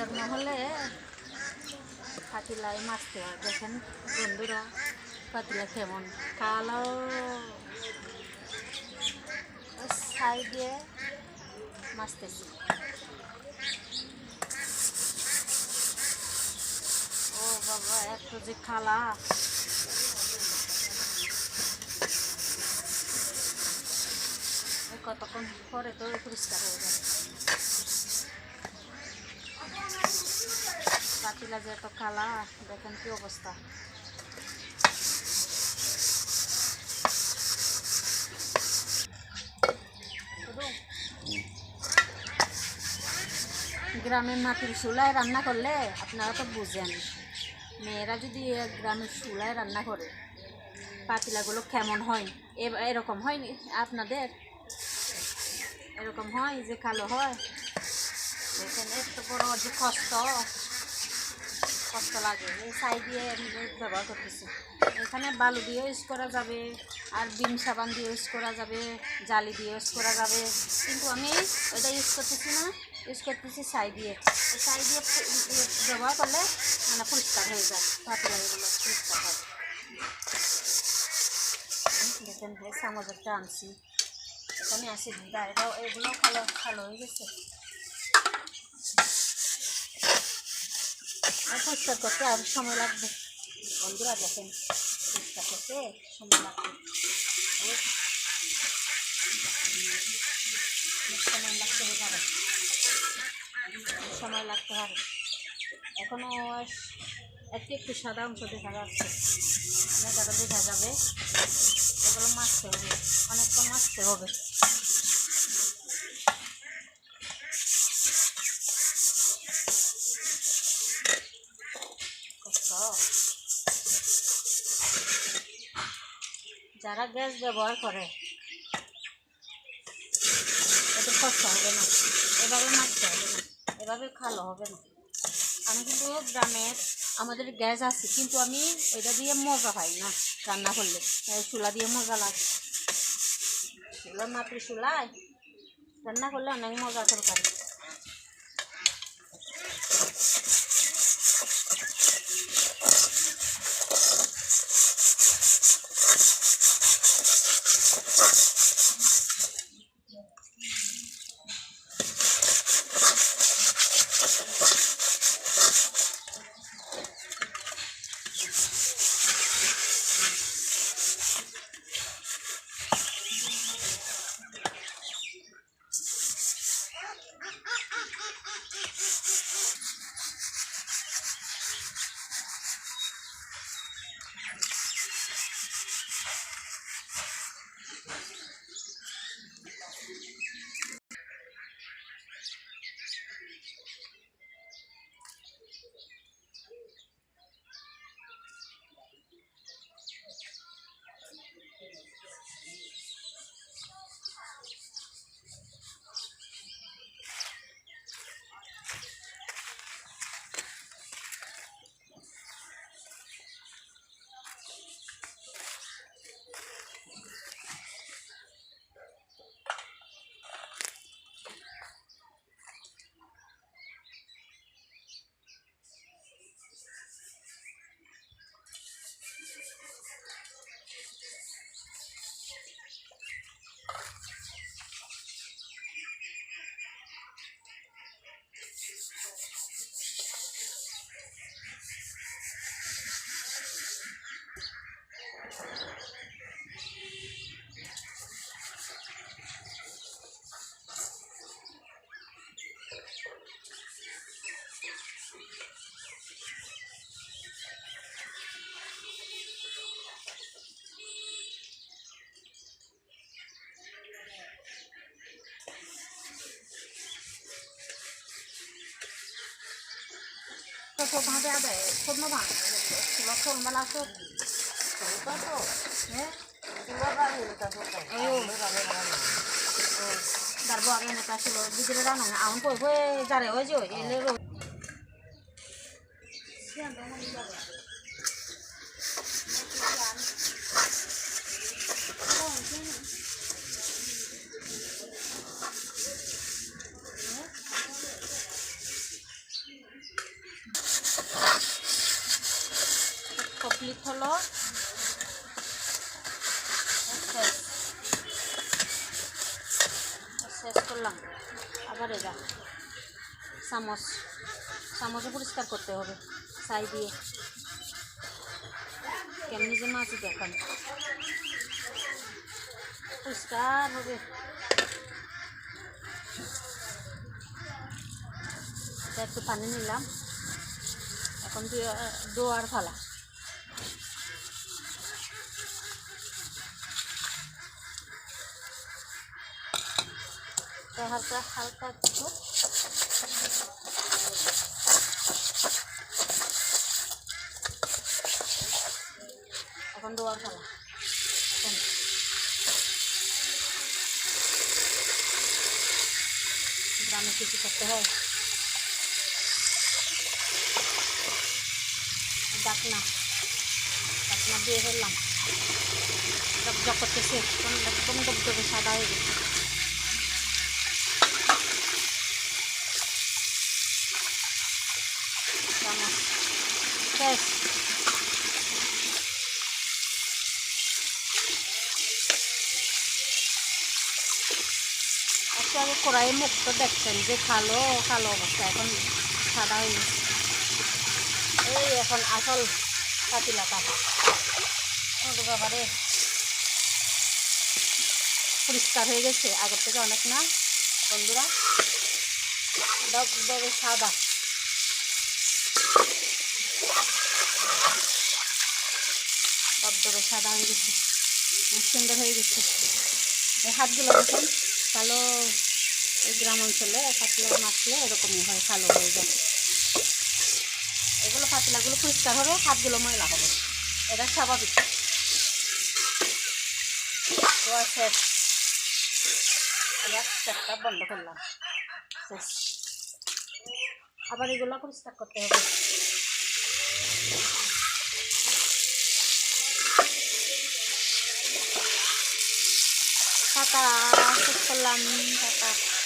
জন্ম হলে পাতিলাই মাছতে হয় দেখেন বন্ধুরা, পাতিলা কেমন? কালো ছাই দিয়ে মাছতেছি ও বাবা, এত যে খালা কতক্ষণ পরে তো পরিষ্কার হয়ে যাবে। পাতিলা যে এত কালা, দেখেন কি অবস্থা। গ্রামের মাটির চুলায় রান্না করলে আপনারা তো বুঝেন, মেয়েরা যদি গ্রামের চুলায় রান্না করে, পাতিলাগুলো কেমন হয়? এরকম হয়নি আপনাদের এরকম হয় যে কালো হয়? দেখেন এত বড় যে কষ্ট কষ্ট লাগে। এই ছাই দিয়ে ব্যবহার করতেছি। এখানে বালু দিয়ে ইউজ করা যাবে, আর বিম সাবান দিয়ে ইউজ করা যাবে, জালি দিয়ে ইউজ করা যাবে। কিন্তু আমি ওইটা ইউজ করতেছি না, ইউজ করতেছি ছাই দিয়ে। ছাই দিয়ে ইয়ে ব্যবহার করলে মানে পরিষ্কার হয়ে যায় পাতলাগুলো পরিষ্কার হয়। দেখেন ভাই চামচটা আনছি। এখানে আসি দুধা এটাও এগুলো ভালো ভালো হয়ে গেছে। আর পরিষ্কার করতে আর সময় লাগবে। বন্ধুরা দেখেন পরিষ্কার করতে সময় লাগবে। সময় লাগতে অনেক সময় লাগতে হবে। এখনও একটু একটু সাদা অংশ দেখা যাচ্ছে। অনেক দেখা যাবে। এগুলো মাছতে হবে। অনেকটা মাছতে হবে কষ্ট যারা গ্যাস ব্যবহার করে এতে কষ্ট হবে না। এভাবে মারতে হবে না। এভাবে খালো হবে না। আমি কিন্তু গ্রামের আমাদের গ্যাস আছে, কিন্তু আমি ওইটা দিয়ে মজা পাই না রান্না করলে। চুলা দিয়ে মজা লাগে। চুলা মাত্র চুলায় রান্না করলে অনেক মজা তরকারি। তো তো ভাবে আবে সব না ভাঙ চুলা খোল মেলা সব চুলা তো হ্যাঁ চুলা বাড়ি এটা তো darbo ari na kasi lo bigre ra nang aun করলাম। আবার এরা চামচ চামচে পরিষ্কার করতে হবে, ছাই দিয়ে। কেমনি যে মাছ দেখান পরিষ্কার হবে। একটু পানি নিলাম। এখন দিয়ে দোয়ার ফালা। তো হালকা হালকা একটু। এখন দোয়ার এখন গ্রামে কিছু করতে হয়? ডাকনা ডাকনা দিয়ে ফেললাম জব করতেছে একদম একদম সাদা হয়ে গেছে চামচ শেষ একটু আগে দেখছেন যে কালো কালো অবস্থা, এখন সাদা হয়ে এই এখন আসল পাতিলাটা। ওরে বাবারে। পরিষ্কার হয়ে গেছে, আগের থেকে অনেক না, বন্ধুরা? দবে সাদা। দবদবে সাদা হয়ে গেছে। সুন্দর হয়ে গেছে। এই হাতগুলো দেখুন, কালো এই গ্রাম অঞ্চলে পাতলা মাছলে এরকমই হয়, কালো হয়ে যায়। এগুলো পাতলাগুলো পরিষ্কার হবে, হাতগুলো ময়লা হবে। এটা স্বাভাবিক। শেষ। এবার চারটা বন্ধ করলাম। শেষ। আবার এগুলো পরিষ্কার করতে হবে। টাটা শেষ করলাম টাটা